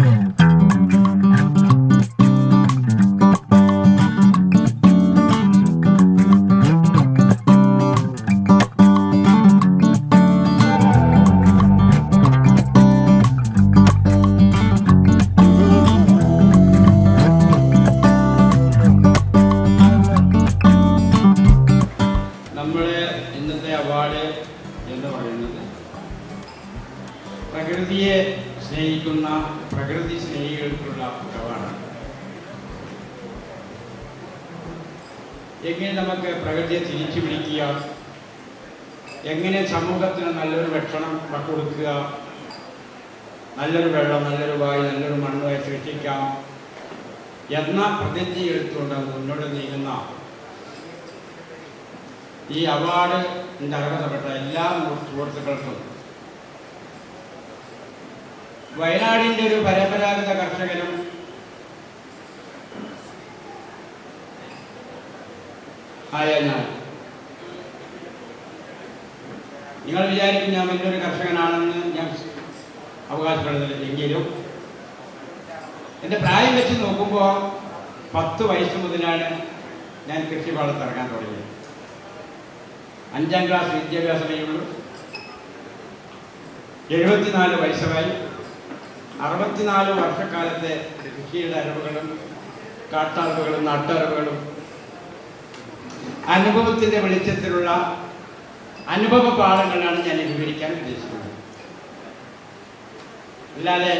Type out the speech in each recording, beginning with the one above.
Yeah. പ്രകൃതി കുറവാണ്. എങ്ങനെ നമുക്ക് പ്രകൃതിയെ തിരിച്ചു പിടിക്കുക എങ്ങനെ സമൂഹത്തിന് നല്ലൊരു ഭക്ഷണം കൊടുക്കുക? നല്ലൊരു വെള്ളം നല്ലൊരു വായു നല്ലൊരു മണ്ണ് സൃഷ്ടിക്കാം. എന്ന പ്രതിജ്ഞ എടുത്തുകൊണ്ട് മുന്നോട്ട് നീങ്ങുന്ന ഈ അവാർഡ് അർഹതപ്പെട്ട എല്ലാ സുഹൃത്തുക്കൾക്കും വയനാടിന്റെ ഒരു പരമ്പരാഗത കർഷകനും ആയ ഞാൻ. നിങ്ങൾ വിചാരിക്കും ഞാൻ വലിയൊരു കർഷകനാണെന്ന് ഞാൻ അവകാശപ്പെടുന്നില്ല എങ്കിലും എന്റെ പ്രായം വെച്ച് നോക്കുമ്പോൾ പത്ത് വയസ്സ് മുതലാണ് ഞാൻ കൃഷിപാടത്ത് ഇറങ്ങാൻ തുടങ്ങിയത്. അഞ്ചാം ക്ലാസ് വിദ്യാഭ്യാസമേ ഉള്ളൂ. എഴുപത്തിനാല് വയസ്സായി അറുപത്തിനാല് വർഷക്കാലത്തെ കൃഷിയുടെ അറിവുകളും കാട്ടറിവുകളും നാട്ടറിവുകളും അനുഭവത്തിന്റെ വെളിച്ചത്തിലുള്ള അനുഭവ പാഠങ്ങളാണ് ഞാൻ വിവരിക്കാൻ ഉദ്ദേശിക്കുന്നത്. അല്ലാതെ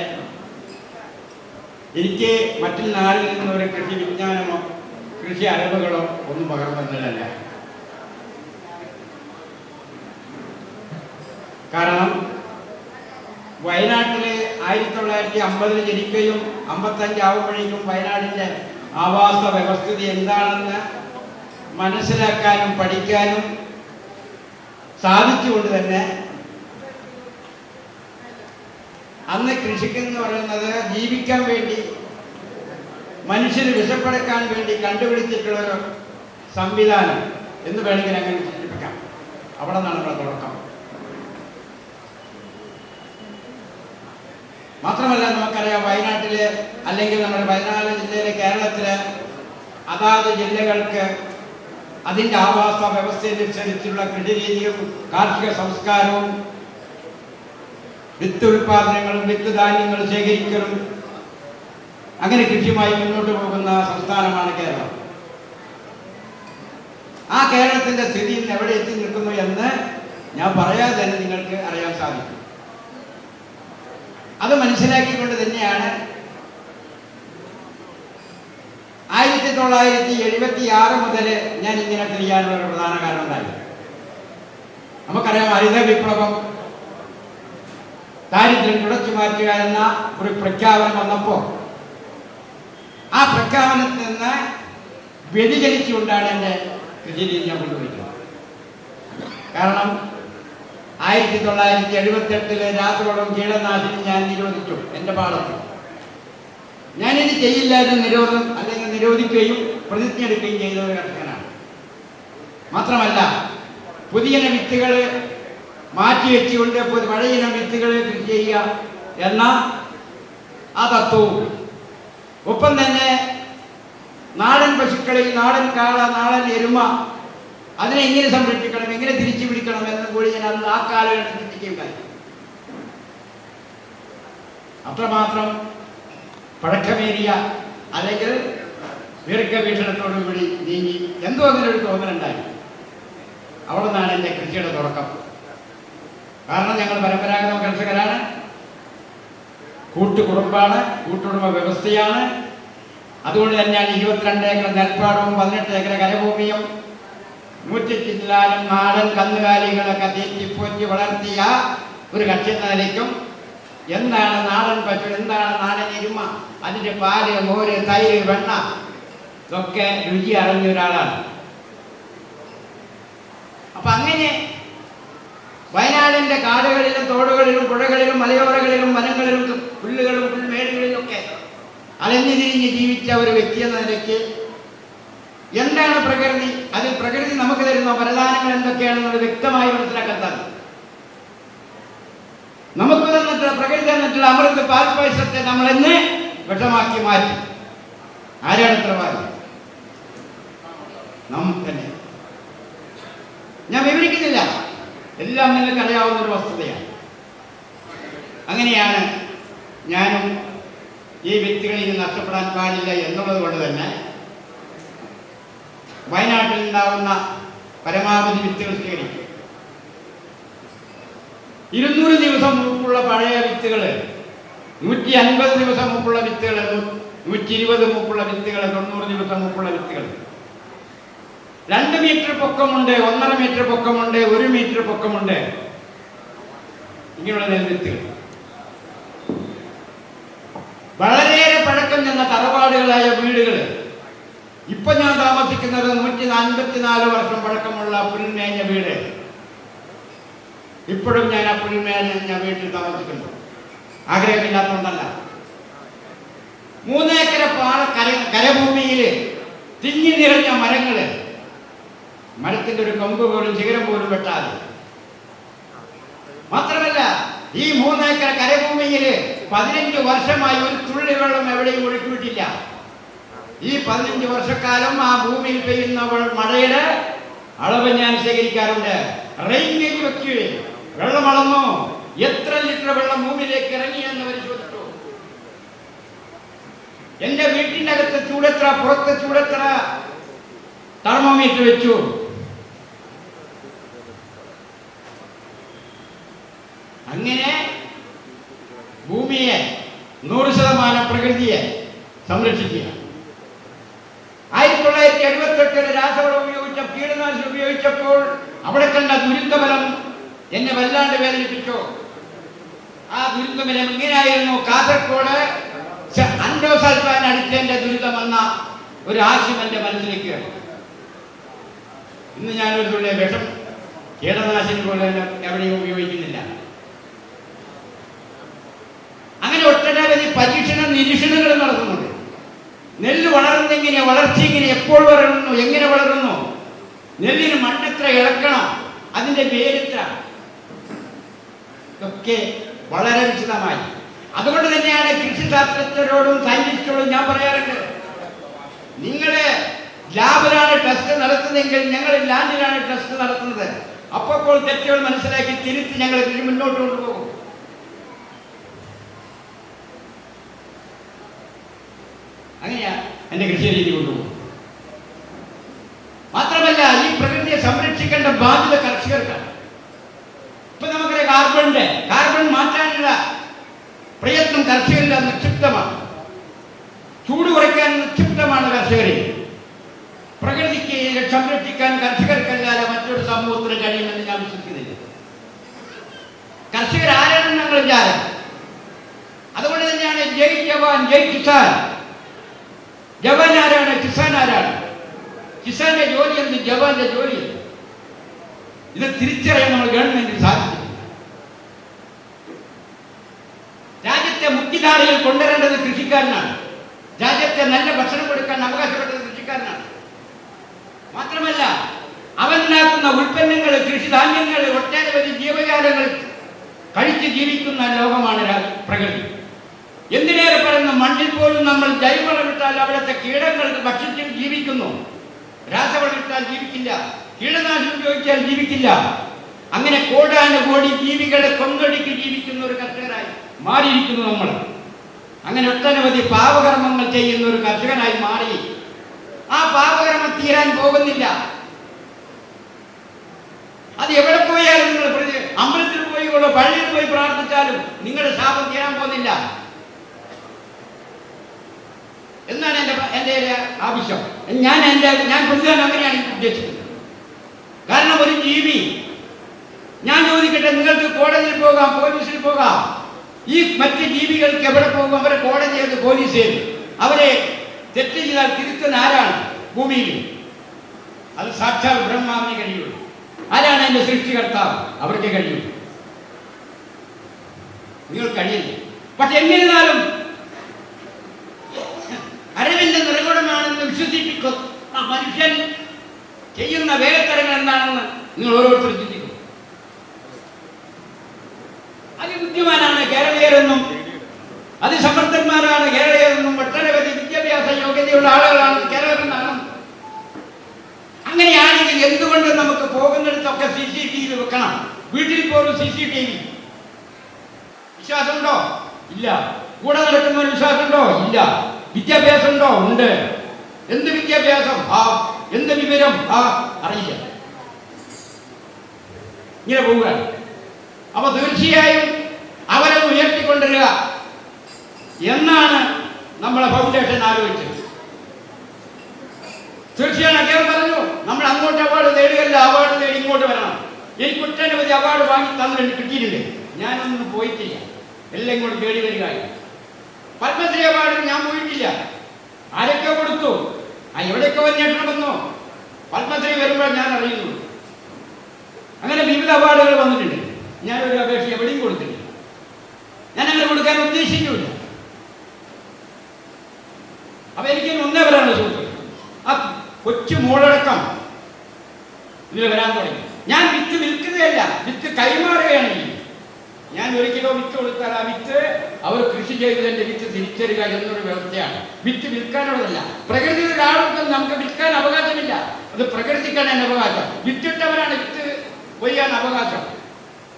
എനിക്ക് മറ്റു നാളിൽ നിന്നൊരു കൃഷി വിജ്ഞാനമോ കൃഷി അറിവുകളോ ഒന്നും പകർന്നതല്ല കാരണം വയനാട്ടിൽ ആയിരത്തി തൊള്ളായിരത്തി അമ്പതിൽ ജനിക്കുകയും അമ്പത്തഞ്ച് ആവുമ്പോഴേക്കും വയനാടിന്റെ ആവാസ വ്യവസ്ഥിതി എന്താണെന്ന് മനസ്സിലാക്കാനും പഠിക്കാനും സാധിച്ചുകൊണ്ട് തന്നെ അന്ന് കൃഷിക്ക് എന്ന് പറയുന്നത് ജീവിക്കാൻ വേണ്ടി മനുഷ്യന് വിശപ്പെടുക്കാൻ വേണ്ടി കണ്ടുപിടിച്ചിട്ടുള്ള ഒരു സംവിധാനം എന്ന് വേണമെങ്കിൽ അങ്ങനെ സൂചിപ്പിക്കാം. അവിടെ നിന്നാണ് നമ്മുടെ തുടക്കം. മാത്രമല്ല നമുക്കറിയാം വയനാട്ടിൽ അല്ലെങ്കിൽ നമ്മുടെ വയനാട് ജില്ലയിലെ കേരളത്തിൽ അതാത് ജില്ലകൾക്ക് അതിന്റെ ആവാസ വ്യവസ്ഥയനുസരിച്ചുള്ള കൃഷി രീതിയും കാർഷിക സംസ്കാരവും വിത്ത് ഉൽപാദനങ്ങളും വിത്ത് ധാന്യങ്ങൾ ശേഖരിക്കലും അങ്ങനെ കൃഷിയുമായി മുന്നോട്ട് പോകുന്ന സംസ്ഥാനമാണ് കേരളം. ആ കേരളത്തിന്റെ സ്ഥിതി എവിടെ എത്തി നിൽക്കുന്നു എന്ന് ഞാൻ പറയാതെ തന്നെ നിങ്ങൾക്ക് അറിയാൻ സാധിക്കും. അത് മനസ്സിലാക്കിക്കൊണ്ട് തന്നെയാണ് ആയിരത്തി തൊള്ളായിരത്തി എഴുപത്തി ആറ് മുതൽ ഞാൻ ഇങ്ങനെ തിരിയാനുള്ള ഒരു പ്രധാന കാരണം ഉണ്ടായി നമുക്കറിയാം ഹരിത വിപ്ലവം ദാരിദ്ര്യം തുടച്ചു മാറ്റുക എന്ന ഒരു പ്രഖ്യാപനം വന്നപ്പോ ആ പ്രഖ്യാപനത്തിൽ നിന്ന് വ്യതിചലിച്ചുകൊണ്ടാണ് എന്റെ കൃഷി രീതി ഞാൻ കൊണ്ടുപോയിട്ടുള്ളത്. കാരണം ആയിരത്തി തൊള്ളായിരത്തി എഴുപത്തി എട്ടിലെ രാസവളം കീടനാശിനി ഞാൻ നിരോധിച്ചു എന്റെ പാടത്ത് ഞാനിത് ചെയ്യില്ല എന്ന് നിരോധം അല്ലെങ്കിൽ നിരോധിക്കുകയും പ്രതിജ്ഞ എടുക്കുകയും ചെയ്ത ഒരു കർഷകനാണ്. മാത്രമല്ല പുതിയ വിത്തുകൾ മാറ്റി വെച്ചുകൊണ്ട് പു- പഴയ വിത്തുകൾ കൃഷി ചെയ്യുക എന്ന ആ തത്വവും. ഒപ്പം തന്നെ നാടൻ പശുക്കളിൽ നാടൻ കാള നാടൻ എരുമ അതിനെ എങ്ങനെ സംരക്ഷിക്കണം എങ്ങനെ തിരിച്ചു പിടിക്കണം കൂടി ഞാൻ അന്ന് ആ ചിന്തിക്കുകയും ചിന്തിക്കുകയുണ്ടായി അത്രമാത്രം പഴക്കമേറിയ അല്ലെങ്കിൽ ദീർഘവീക്ഷണത്തോടുകൂടി നീങ്ങി എന്തോ അങ്ങനെ ഒരു തോന്നലുണ്ടായി. അവിടെ നിന്നാണ് എന്റെ കൃഷിയുടെ തുടക്കം. കാരണം ഞങ്ങൾ പരമ്പരാഗത കർഷകരാണ്. കൂട്ടുകുടുംബാണ് കൂട്ടുകുടുംബ വ്യവസ്ഥയാണ്. അതുകൊണ്ട് തന്നെയാണ് ഇരുപത്തിരണ്ട് ഏക്കർ നെൽപ്പാടവും പതിനെട്ട് ഏക്കർ കരഭൂമിയും നൂറ്റി ചില്ലാനും നാടൻ കന്നുകാലികളൊക്കെ തീറ്റിപ്പോറ്റി വളർത്തിയ ഒരു കക്ഷി നിലയ്ക്കും എന്താണ് നാടൻ പശു? എന്താണ് നാടൻ എരുമ അതിന്റെ പാൽ മോര് തൈര് വെണ്ണ ഇതൊക്കെ രുചി അറിഞ്ഞ ഒരാളാണ്. അപ്പൊ അങ്ങനെ വയനാടിന്റെ കാടുകളിലും തോടുകളിലും പുഴകളിലും മലയോരകളിലും വനങ്ങളിലും പുല്ലുകളും പുൽമേടുകളിലൊക്കെ അലഞ്ഞു തിരിഞ്ഞ് ജീവിച്ച ഒരു വ്യക്തി എന്ന നിലയ്ക്ക് എന്താണ് പ്രകൃതി? അതിൽ പ്രകൃതി നമുക്ക് തരുന്ന വരദാനങ്ങൾ എന്തൊക്കെയാണെന്നത് വ്യക്തമായി മനസ്സിലാക്കാൻ സാധിക്കും നമുക്ക് തന്ന തന്നിട്ടുള്ള പ്രകൃതി തന്നിട്ടുള്ള അമൃത് പാൽപായസത്തെ നമ്മൾ എന്ന് വിഷമാക്കി മാറ്റി. ആരാണ് ഉത്തരവാദി നമുക്ക് തന്നെ. ഞാൻ വിവരിക്കുന്നില്ല. എല്ലാം നിങ്ങൾക്ക് അറിയാവുന്ന ഒരു വസ്തുതയാണ്. അങ്ങനെയാണ് ഞാനും ഈ വ്യക്തികളിൽ നിന്ന് നഷ്ടപ്പെടാൻ പാടില്ല എന്നുള്ളത് കൊണ്ട് തന്നെ വയനാട്ടിൽ ഉണ്ടാവുന്ന പരമാവധി വിത്തുകൾ ശേഖരിക്കും ഇരുന്നൂറ് ദിവസം മുമ്പുള്ള പഴയ വിത്തുകൾ നൂറ്റി അൻപത് ദിവസം മുമ്പുള്ള വിത്തുകൾ നൂറ്റി ഇരുപത് മുമ്പുള്ള വിത്തുകൾ തൊണ്ണൂറ് ദിവസം മുമ്പുള്ള വിത്തുകൾ രണ്ട് മീറ്റർ പൊക്കമുണ്ട് ഒന്നര മീറ്റർ പൊക്കമുണ്ട് ഒരു മീറ്റർ പൊക്കമുണ്ട്. ഇങ്ങനെയുള്ള നെൽവിത്തുകൾ വളരെയേറെ പഴക്കം ചെന്ന തറവാടുകളായ വീടുകൾ ഇപ്പൊ ഞാൻ താമസിക്കുന്നത് നൂറ്റി നാൽപ്പത്തിനാല് വർഷം പഴക്കമുള്ള പുൽമേഞ്ഞ വീട്. ഇപ്പോഴും ഞാൻ ആ പുൽമേഞ്ഞ വീട്ടിൽ താമസിക്കുന്നു. ആഗ്രഹമില്ലാത്തതുകൊണ്ടല്ല മൂന്നേക്കര പാറ കര കരഭൂമിയിൽ തിങ്ങി നിറഞ്ഞ മരങ്ങൾ. മരത്തിന്റെ ഒരു കൊമ്പ് പോലും ശിഖരം പോലും വെട്ടാതെ. മാത്രമല്ല ഈ മൂന്നേക്കർ കരഭൂമിയിൽ പതിനഞ്ച് വർഷമായി ഒരു തുള്ളി വെള്ളം എവിടെയും ഒഴുക്കിവിട്ടില്ല. ഈ പതിനഞ്ച് വർഷക്കാലം ആ ഭൂമിയിൽ പെയ്യുന്ന മഴയുടെ അളവ് ഞാൻ ശേഖരിക്കാറുണ്ട്. റെയിൻ ഗേജ് വെള്ളം അളന്നു. എത്ര ലിറ്റർ വെള്ളം ഭൂമിയിലേക്ക് ഇറങ്ങി എന്ന് പരിശോധിച്ചു. എന്റെ വീട്ടിന്റെ അകത്ത് ചൂടെത്ര പുറത്ത് ചൂടെത്ര തെർമോമീറ്റർ വെച്ചു. അങ്ങനെ ഭൂമിയെ നൂറ് ശതമാനം പ്രകൃതിയെ സംരക്ഷിക്കുക. എഴുപത്തെട്ടിൽ രാസവളം ഉപയോഗിച്ച കീടനാശിനി ഉപയോഗിച്ചപ്പോൾ അവിടെ കണ്ട ദുരിതഫലം എന്നെ വല്ലാണ്ട് വേദനിപ്പിച്ചു. ആ ദുരിതഫലം ഇങ്ങനെയായിരുന്നു കാസർഗോഡ് ശ- അൻഡോസൾഫാൻ അടിച്ചതിന്റെ ദുരിതമെന്ന ഒരു ആശയം എന്റെ മനസ്സിലേക്ക്. ഇന്ന് ഞാനൊരു വിഷം കീടനാശിനി പോലെ എവിടെയും ഉപയോഗിക്കുന്നില്ല. അങ്ങനെ ഒട്ടനവധി പരീക്ഷണ നിരീക്ഷണങ്ങൾ നടത്തുന്നുണ്ട് നെല്ല് വളർന്നെങ്ങനെ വളർച്ച ഇങ്ങനെ എപ്പോൾ വളരുന്നു? എങ്ങനെ വളരുന്നു? നെല്ലിന് മണ്ണെത്ര ഇളക്കണം? അതിന്റെ വേരെത്ര ഒക്കെ വളരെ വിശദമായി. അതുകൊണ്ട് തന്നെയാണ് കൃഷിശാസ്ത്രജ്ഞരോടും സയന്റിസ്റ്റുകളും ഞാൻ പറയാറുണ്ട്. നിങ്ങൾ ലാബിലാണ് ടെസ്റ്റ് നടത്തുന്നതെങ്കിൽ ഞങ്ങൾ ലാൻഡിലാണ് ടെസ്റ്റ് നടത്തുന്നത്. അപ്പോൾ തെറ്റുകൾ മനസ്സിലാക്കി തിരുത്തി ഞങ്ങൾ കൃഷി മുന്നോട്ട് കൊണ്ടുപോകും. അങ്ങനെയാ? എന്റെ കൃഷി രീതി കൊണ്ടുപോകും. മാത്രമല്ല ഈ പ്രകൃതിയെ സംരക്ഷിക്കേണ്ട ബാധ്യത കർഷകർക്കാണ്. ഇപ്പൊ നമുക്കറിയാം കാർബണിന്റെ കാർബൺ മാറ്റാനുള്ള പ്രയത്നം കർഷകരിൽ നിക്ഷിപ്തമാണ് ചൂട് കുറയ്ക്കാൻ നിക്ഷിപ്തമാണ് കർഷകരെ. പ്രകൃതിക്ക് സംരക്ഷിക്കാൻ കർഷകർക്കല്ലാതെ മറ്റൊരു സമൂഹത്തിന് കഴിയുമെന്ന് ഞാൻ വിശ്വസിക്കുന്നില്ല. കർഷകർ ആരാണെന്ന് ഞങ്ങൾ അതുകൊണ്ട് തന്നെയാണ് ജയ് ജവാൻ ജയ് കിസാൻ ജവാൻ ആരാണ് കിസാൻ ആരാണ് കിസാന്റെ ജോലി എന്ത്? ജവാന്റെ ജോലി ഇത് തിരിച്ചറിയാൻ നമ്മൾ ഗവൺമെന്റിന് സാധിക്കും. രാജ്യത്തെ മുഖ്യധാരയിൽ കൊണ്ടുവരേണ്ടത് കൃഷിക്കാരനാണ്. രാജ്യത്തെ നല്ല ഭക്ഷണം കൊടുക്കാൻ അവകാശപ്പെട്ടത് കൃഷിക്കാരനാണ്. മാത്രമല്ല അവനുണ്ടാക്കുന്ന ഉൽപ്പന്നങ്ങൾ കൃഷിധാന്യങ്ങൾ ഒട്ടനവധി ജീവജാലങ്ങൾ കഴിച്ച് ജീവിക്കുന്ന ലോകമാണ് പ്രകൃതി. എന്തിനേറെ പറയുന്ന മണ്ണിൽ പോലും നമ്മൾ ജൈവവളം ഇട്ടാൽ അവിടുത്തെ കീടങ്ങൾ ഭക്ഷിച്ച് ജീവിക്കുന്നു. രാസവളം ഇട്ടാൽ ജീവിക്കില്ല. കീടനാശിനി ഉപയോഗിച്ചാൽ ജീവിക്കില്ല. അങ്ങനെ കോടാനുകോടി ജീവികളെ കൊന്നൊടുക്കി ജീവിക്കുന്ന ഒരു കർഷകരായി മാറിയിരിക്കുന്നു നമ്മൾ. അങ്ങനെ ഒട്ടനവധി പാവകർമ്മങ്ങൾ ചെയ്യുന്ന ഒരു കർഷകനായി മാറി. ആ പാവകർമ്മം തീരാൻ പോകുന്നില്ല. അത് എവിടെ പോയാലും നിങ്ങൾ അമ്പലത്തിൽ പോയി പള്ളിയിൽ പോയി പ്രാർത്ഥിച്ചാലും നിങ്ങളുടെ ശാപം തീരാൻ പോകുന്നില്ല. എന്നാണ് എന്റെ എന്റെ ഒരു ആവശ്യം. ഞാൻ എന്റെ ഞാൻ പ്രതിദാനം അങ്ങനെയാണ് ഉദ്ദേശിക്കുന്നത്. കാരണം ഒരു ജീവി ഞാൻ ചോദിക്കട്ടെ നിങ്ങൾക്ക് കോടതിയിൽ പോകാം പോലീസിൽ പോകാം. ഈ മറ്റ് ജീവികൾക്ക് എവിടെ പോകും? അവരെ കോടതി ചെയ്ത് പോലീസ് അവരെ തെറ്റ് ചെയ്താൽ തിരുത്തുന്ന ആരാണ് ഭൂമിയിൽ? അത് സാക്ഷാൽ ബ്രഹ്മാവിന് കഴിയുള്ളൂ. ആരാണ് എന്റെ സൃഷ്ടികർത്താവ്? അവർക്ക് കഴിയും. നിങ്ങൾ കഴിയില്ല. പക്ഷെ എന്നിരുന്നാലും അറിവിന്റെ നിറകുടമാണെന്ന് വിശ്വസിപ്പിക്കും. ആ മനുഷ്യൻ ചെയ്യുന്ന വേലക്കരങ്ങൾ എന്താണെന്ന് നിങ്ങൾ ഓരോരുത്തരും ചിന്തിക്കും. അതിബുദ്ധിമാനാണ് കേരളീയരെന്നും അതിസമർത്ഥന്മാരാണ് കേരളീയരെന്നും ഒട്ടനവധി വിദ്യാഭ്യാസ യോഗ്യതയുള്ള ആളുകളാണ് കേരളമെന്നാണ്. അങ്ങനെയാണെങ്കിൽ എന്തുകൊണ്ട് നമുക്ക് പോകുന്നിടത്തൊക്കെ സി സി ടി വി വെക്കണം? വീട്ടിൽ പോലും സി സി ടി വി വിശ്വാസമുണ്ടോ? ഇല്ല. കൂടെ നടക്കുന്ന വിശ്വാസമുണ്ടോ? ഇല്ല. വിദ്യാഭ്യാസം ഉണ്ടോ. ഉണ്ട് എന്ത് വിദ്യാഭ്യാസം? ആ എന്ത് വിവരം? ആ അറിയില്ല. ഇങ്ങനെ പോവുകയാണ്. അപ്പൊ തീർച്ചയായും അവരെ ഉയർത്തിക്കൊണ്ടുവരിക. എന്നാണ് നമ്മളെ ഫൗണ്ടേഷൻ ആലോചിച്ചത്. തീർച്ചയായും അദ്ദേഹം പറഞ്ഞു നമ്മൾ അങ്ങോട്ട് അവാർഡ് നേടുകയല്ല അവാർഡ് നേടി ഇങ്ങോട്ട് വരണം. എനിക്ക് ഒട്ടനവധി അവാർഡ് വാങ്ങി തന്നിട്ടുണ്ട് കിട്ടിയിട്ടുണ്ട്. ഞാനൊന്നും പോയിട്ടില്ല. എല്ലാം ഇങ്ങോട്ട് തേടി വരികയായി പത്മശ്രീ അവാർഡ് ഞാൻ പോയിട്ടില്ല. ആരൊക്കെ കൊടുത്തു? ആ എവിടെയൊക്കെ അന്വേഷണം വന്നോ? പത്മശ്രീ വരുമ്പോൾ ഞാൻ അറിയുന്നു. അങ്ങനെ വിവിധ അവാർഡുകൾ വന്നിട്ടുണ്ട്. ഞാനൊരു അപേക്ഷ എവിടെയും കൊടുത്തിട്ടില്ല. ഞാൻ അങ്ങനെ കൊടുക്കാൻ ഉദ്ദേശിക്കുന്നില്ല അപ്പൊ എനിക്ക് ഒന്നേ വരാനുള്ള ആ കൊച്ചു മോളടക്കം ഇതിൽ വരാൻ തുടങ്ങി. ഞാൻ വിത്ത് വിൽക്കുകയല്ല വിത്ത് കൈമാറുകയാണ് ചെയ്യുന്നത്. ഞാൻ ഒരു കിലോ വിത്ത് കൊടുത്താൽ ആ വിത്ത് അവർ കൃഷി ചെയ്തതിന്റെ വിത്ത് തിരിച്ചറിയുക എന്നൊരു വ്യവസ്ഥയാണ്. വിത്ത് വിൽക്കാനുള്ളതല്ല. പ്രകൃതി ഒരാൾക്കും നമുക്ക് വിൽക്കാൻ അവകാശമില്ല. അത് പ്രകൃതിക്കാണ് എന്റെ അവകാശം. വിത്തിട്ടവരാണ് വിത്ത് കൊയ്യാൻ അവകാശം.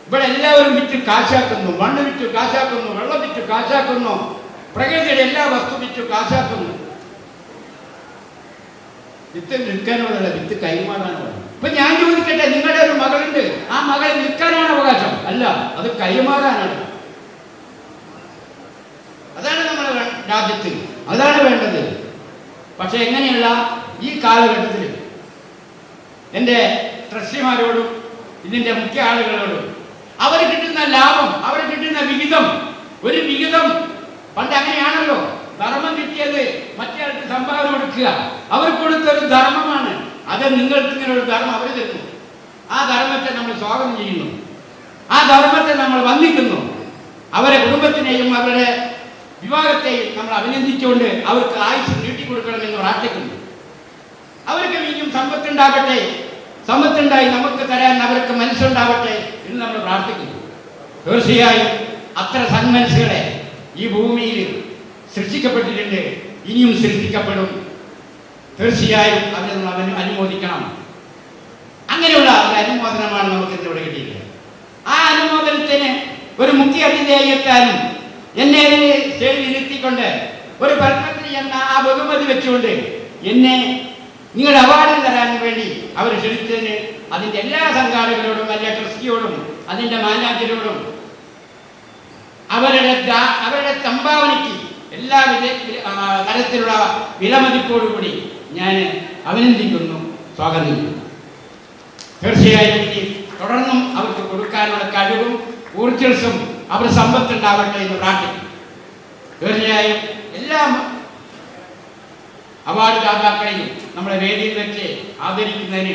ഇവിടെ എല്ലാവരും വിറ്റ് കാശാക്കുന്നു. മണ്ണ് വിറ്റ് കാശാക്കുന്നു. വെള്ളം വിറ്റ് കാശാക്കുന്നു. പ്രകൃതിയുടെ എല്ലാ വസ്തു വിറ്റ് കാശാക്കുന്നു. വിത്ത് വിൽക്കാനുള്ളതല്ല വിത്ത് കൈമാറാനുള്ളത് ഇപ്പൊ ഞാൻ ചോദിക്കട്ടെ നിങ്ങളുടെ ഒരു മകളുണ്ട്. ആ മകൾ നിൽക്കാനാണ് അവകാശം. അല്ല അത് കൈമാറാനാണ്. അതാണ് നമ്മുടെ രാജ്യത്ത്. അതാണ് വേണ്ടത്. പക്ഷെ എങ്ങനെയുള്ള ഈ കാലഘട്ടത്തിൽ എന്റെ ട്രസ്റ്റിമാരോടും ഇതിന്റെ മുഖ്യ ആളുകളോടും അവർ കിട്ടുന്ന ലാഭം അവർ കിട്ടുന്ന വിഹിതം ഒരു വിഹിതം പണ്ട് അങ്ങനെയാണല്ലോ. ധർമ്മം കിട്ടിയത് മറ്റേ സംഭാവന കൊടുക്കുക. അവർ കൊടുത്തൊരു ധർമ്മമാണ് അത് നിങ്ങൾക്ക് ഇങ്ങനെ ഒരു ധർമ്മം അവർ തരുന്നു. ആ ധർമ്മത്തെ നമ്മൾ സ്വാഗതം ചെയ്യുന്നു. ആ ധർമ്മത്തെ നമ്മൾ വന്ദിക്കുന്നു. അവരെ കുടുംബത്തിനെയും അവരുടെ വിവാഹത്തെയും നമ്മൾ അഭിനന്ദിച്ചുകൊണ്ട് അവർക്ക് ആയുസ് നീട്ടിക്കൊടുക്കണമെന്ന് പ്രാർത്ഥിക്കുന്നു. അവർക്ക് വീണ്ടും സമ്പത്തുണ്ടാകട്ടെ. സമ്പത്തുണ്ടായി നമുക്ക് തരാൻ അവർക്ക് മനസ്സുണ്ടാവട്ടെ എന്ന് നമ്മൾ പ്രാർത്ഥിക്കുന്നു. തീർച്ചയായും അത്ര സന്മനസ്സുകളെ ഈ ഭൂമിയിൽ സൃഷ്ടിക്കപ്പെട്ടിട്ടുണ്ട്. ഇനിയും സൃഷ്ടിക്കപ്പെടും. തീർച്ചയായും അവരെ നമ്മൾ അവന് അനുമോദിക്കണം. അങ്ങനെയുള്ള ഒരു അനുമോദനമാണ് നമുക്ക് ഇന്നിവിടെ കിട്ടിയത് ആ അനുമോദനത്തിന് ഒരു മുഖ്യ അതിഥേയത്താനും എന്നെ സ്റ്റേജിൽ ഇരുത്തിക്കൊണ്ട് ഒരു പത്മശ്രീ എന്ന ആ ബഹുമതി വെച്ചുകൊണ്ട് എന്നെ നിങ്ങളുടെ അവാർഡ് തരാൻ വേണ്ടി അവർ ക്ഷണിച്ചതിന് അതിന്റെ എല്ലാ സംഘാടകരോടും അല്ലെ ട്രസ്റ്റിയോടും അതിന്റെ മാനേജരോടും അവരുടെ അവരുടെ സംഭാവനയ്ക്ക് എല്ലാ വിധ തരത്തിലുള്ള വിലമതിപ്പോടുകൂടി ഞാൻ അഭിനന്ദിക്കുന്നു സ്വാഗതം ചെയ്യുന്നു. തീർച്ചയായും തുടർന്നും അവർക്ക് കൊടുക്കാനുള്ള കഴിവും ഊർജസും അവർ സമ്പത്തുണ്ടാവട്ടെ എന്ന് പ്രാർത്ഥിക്കുന്നു. തീർച്ചയായും എല്ലാ അവാർഡ് ദാതാക്കളെയും നമ്മുടെ വേദിയിൽ വെച്ച് ആദരിക്കുന്നതിന്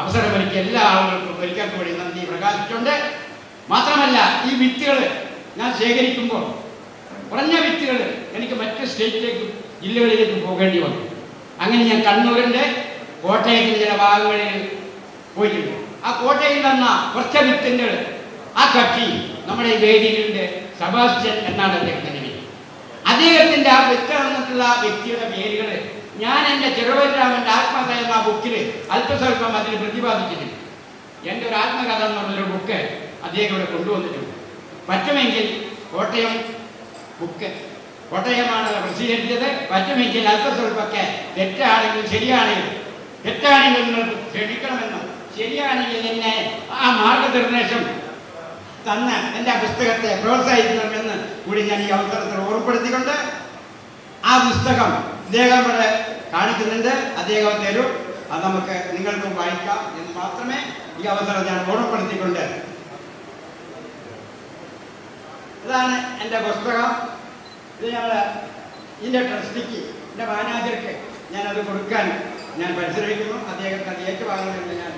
അവസരമൊരുക്കിയ എല്ലാ ആളുകൾക്കും ഒരിക്കൽക്ക് വഴി നന്ദി പ്രകാശിച്ചുകൊണ്ട് മാത്രമല്ല ഈ വിത്തുകൾ ഞാൻ ശേഖരിക്കുമ്പോൾ കുറഞ്ഞ വിത്തുകൾ എനിക്ക് മറ്റ് സ്റ്റേറ്റിലേക്കും ജില്ലകളിലേക്കും പോകേണ്ടി വന്നു. അങ്ങനെ ഞാൻ കണ്ണൂരിന്റെ കോട്ടയത്തിന്റെ ചില ഭാഗങ്ങളിൽ പോയിട്ടുണ്ട്. ആ കോട്ടയിൽ തന്ന കുറച്ച് വിത്തുകൾ ആ കക്ഷി നമ്മുടെ ഈ വേദിയിലുണ്ട്. സബാസ്റ്റ്യൻ എന്നാണ് അദ്ദേഹത്തിന്റെ പേര് അദ്ദേഹത്തിന്റെ ആ വിത്ത് തന്നിട്ടുള്ള ആ വ്യക്തിയുടെ പേരുകൾ ഞാൻ എന്റെ ചെറുവരാമന്റെ ആത്മകഥ എന്ന ബുക്കിൽ അല്പസ്വല്പം അതിൽ പ്രതിപാദിച്ചിട്ടുണ്ട്. എന്റെ ഒരു ആത്മകഥ എന്നുള്ളൊരു ബുക്ക് അദ്ദേഹം ഇവിടെ കൊണ്ടുവന്നിട്ടുണ്ട്. പറ്റുമെങ്കിൽ കോട്ടയം ബുക്ക് കോട്ടയമാണ് പ്രസിദ്ധീകരിച്ചത്. പറ്റുമെങ്കിൽ അല്പസ്വല്പൊക്കെ തെറ്റാണെങ്കിൽ ശരിയാണെങ്കിൽ തെറ്റാണെങ്കിൽ നിങ്ങൾ ക്ഷണിക്കണമെന്നും ശരിയാണെങ്കിൽ എന്നെ ആ മാർഗനിർദ്ദേശം തന്ന എന്റെ പുസ്തകത്തെ പ്രോത്സാഹിപ്പിക്കണമെന്ന് കൂടി ഞാൻ ഈ അവസരത്തിൽ ഓർമ്മപ്പെടുത്തിക്കൊണ്ട് ആ പുസ്തകം അദ്ദേഹം ഇവിടെ കാണിക്കുന്നുണ്ട്. അദ്ദേഹം തരും. അത് നമുക്ക് നിങ്ങൾക്കും വായിക്കാം എന്ന് മാത്രമേ ഈ അവസരം ഞാൻ ഓർമ്മപ്പെടുത്തിക്കൊണ്ട് ഇതാണ് എന്റെ പുസ്തകം. ഇത് ഞങ്ങൾ ഇതിന്റെ ട്രസ്റ്റിക്ക് എന്റെ മാനേജർക്ക് ഞാനത് കൊടുക്കാൻ ഞാൻ പരിശ്രമിക്കുന്നു. അദ്ദേഹത്തെ അത് ഏറ്റുവാങ്ങണമെന്ന് ഞാൻ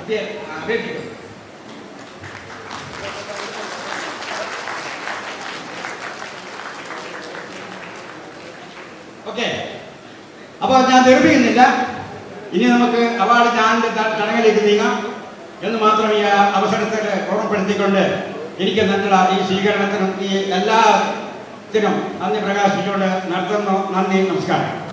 അദ്ദേഹം അപേക്ഷിക്കുന്നു ഓക്കെ. അപ്പോൾ ഞാൻ തെളിപ്പിക്കുന്നില്ല. ഇനി നമുക്ക് അവാർഡ് ചാനലിന്റെ ചടങ്ങിലേക്ക് നീങ്ങാം. എന്ന് മാത്രം ഈ അവസരത്തിൽ ഓർമ്മപ്പെടുത്തിക്കൊണ്ട് എനിക്ക് നല്ല ഈ സ്വീകരണത്തിനും ഈ എല്ലാ ത്തിനും നന്ദി പ്രകാശിച്ചുകൊണ്ട് നടത്തുന്നു. നന്ദി നമസ്കാരം.